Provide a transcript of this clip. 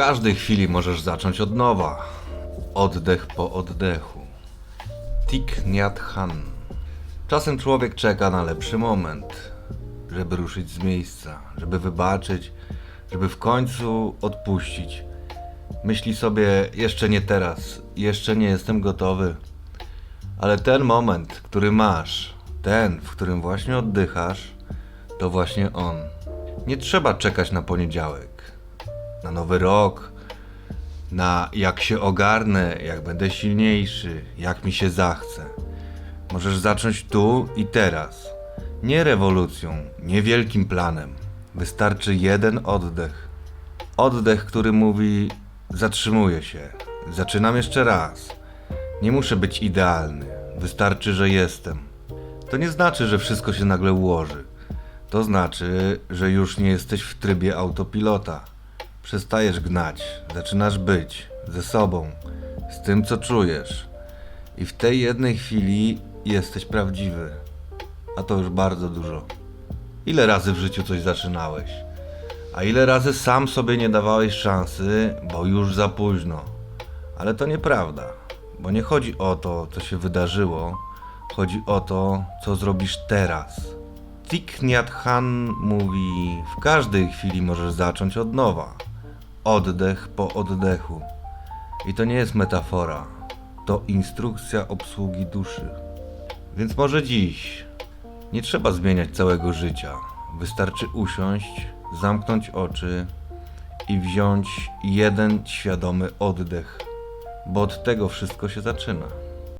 każdej chwili możesz zacząć od nowa. Oddech po oddechu. Thich Nhat Hanh. Czasem człowiek czeka na lepszy moment, żeby ruszyć z miejsca, żeby wybaczyć, żeby w końcu odpuścić. Myśli sobie, jeszcze nie teraz, jeszcze nie jestem gotowy. Ale ten moment, który masz, ten, w którym właśnie oddychasz, to właśnie on. Nie trzeba czekać na poniedziałek, na nowy rok, na jak się ogarnę, jak będę silniejszy, jak mi się zachce. Możesz zacząć tu i teraz. Nie rewolucją, nie wielkim planem. Wystarczy jeden oddech. Oddech, który mówi: Zatrzymuję się, zaczynam jeszcze raz. Nie muszę być idealny, wystarczy, że jestem. To nie znaczy, że wszystko się nagle ułoży. To znaczy, że już nie jesteś w trybie autopilota. Przestajesz gnać, zaczynasz być ze sobą, z tym, co czujesz. I w tej jednej chwili jesteś prawdziwy. A to już bardzo dużo. Ile razy w życiu coś zaczynałeś? A ile razy sam sobie nie dawałeś szansy, bo już za późno? Ale to nieprawda, bo nie chodzi o to, co się wydarzyło, chodzi o to, co zrobisz teraz. Thich Nhat Hanh mówi: W każdej chwili możesz zacząć od nowa. Oddech po oddechu. I to nie jest metafora, to instrukcja obsługi duszy. Więc może dziś nie trzeba zmieniać całego życia. Wystarczy usiąść, zamknąć oczy i wziąć jeden świadomy oddech, bo od tego wszystko się zaczyna.